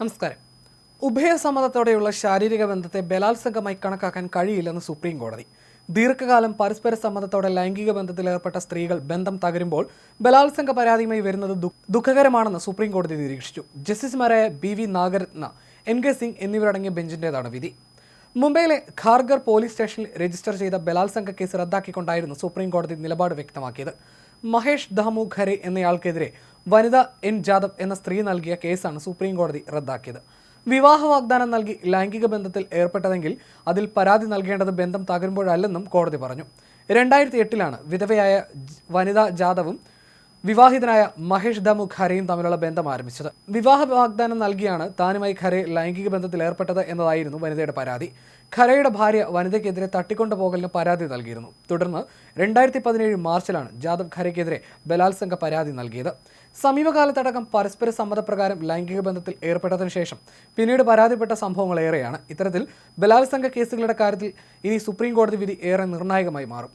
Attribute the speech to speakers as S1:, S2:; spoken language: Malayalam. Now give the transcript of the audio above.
S1: നമസ്കാരം. ഉഭയസമ്മതത്തോടെയുള്ള ശാരീരിക ബന്ധത്തെ ബലാത്സംഗമായി കണക്കാക്കാൻ കഴിയില്ലെന്ന് സുപ്രീം കോടതി. ദീർഘകാലം പരസ്പര സമ്മതത്തോടെ ലൈംഗിക ബന്ധത്തിലേർപ്പെട്ട സ്ത്രീകൾ ബന്ധം തകരുമ്പോൾ ബലാത്സംഗ പരാതിയുമായി വരുന്നത് ദുഃഖകരമാണെന്ന് സുപ്രീം കോടതി നിരീക്ഷിച്ചു. ജസ്റ്റിസുമാരായ B V Nagarathna N K Singh എന്നിവരടങ്ങിയ ബെഞ്ചിന്റേതാണ് വിധി. മുംബൈയിലെ ഖാർഗർ പോലീസ് സ്റ്റേഷനിൽ രജിസ്റ്റർ ചെയ്ത ബലാത്സംഗ കേസ് റദ്ദാക്കിക്കൊണ്ടായിരുന്നു സുപ്രീം കോടതി നിലപാട് വ്യക്തമാക്കിയത്. മഹേഷ് ദാമു ഖരെ എന്നയാൾക്കെതിരെ വനിത എൻ ജാദവ് എന്ന സ്ത്രീ നൽകിയ കേസാണ് സുപ്രീം കോടതി റദ്ദാക്കിയത്. വിവാഹ വാഗ്ദാനം നൽകി ലൈംഗിക ബന്ധത്തിൽ ഏർപ്പെട്ടതെങ്കിൽ അതിൽ പരാതി നൽകേണ്ടത് ബന്ധം തകരുമ്പോഴല്ലെന്നും കോടതി പറഞ്ഞു. രണ്ടായിരത്തി എട്ടിലാണ് വിധവയായ വനിതാ ജാദവും വിവാഹിതനായ മഹേഷ് ദമു ഖരയും തമ്മിലുള്ള ബന്ധം ആരംഭിച്ചത്. വിവാഹ വാഗ്ദാനം നൽകിയാണ് താനുമായി ഖരെ ലൈംഗിക ബന്ധത്തിൽ ഏർപ്പെട്ടത് എന്നതായിരുന്നു വനിതയുടെ പരാതി. ഖരയുടെ ഭാര്യ വനിതയ്ക്കെതിരെ തട്ടിക്കൊണ്ടുപോകലിന് പരാതി നൽകിയിരുന്നു. തുടർന്ന് രണ്ടായിരത്തി പതിനേഴ് മാർച്ചിലാണ് ജാദവ് ഖരയ്ക്കെതിരെ ബലാത്സംഗ പരാതി നൽകിയത്. സമീപകാലത്തടക്കം പരസ്പര സമ്മതപ്രകാരം ലൈംഗിക ബന്ധത്തിൽ ഏർപ്പെട്ടതിനു ശേഷം പിന്നീട് പരാതിപ്പെട്ട സംഭവങ്ങൾ ഏറെയാണ്. ഇത്തരത്തിൽ ബലാത്സംഗ കേസുകളുടെ കാര്യത്തിൽ ഇനി സുപ്രീം കോടതി വിധി ഏറെ നിർണായകമായി മാറും.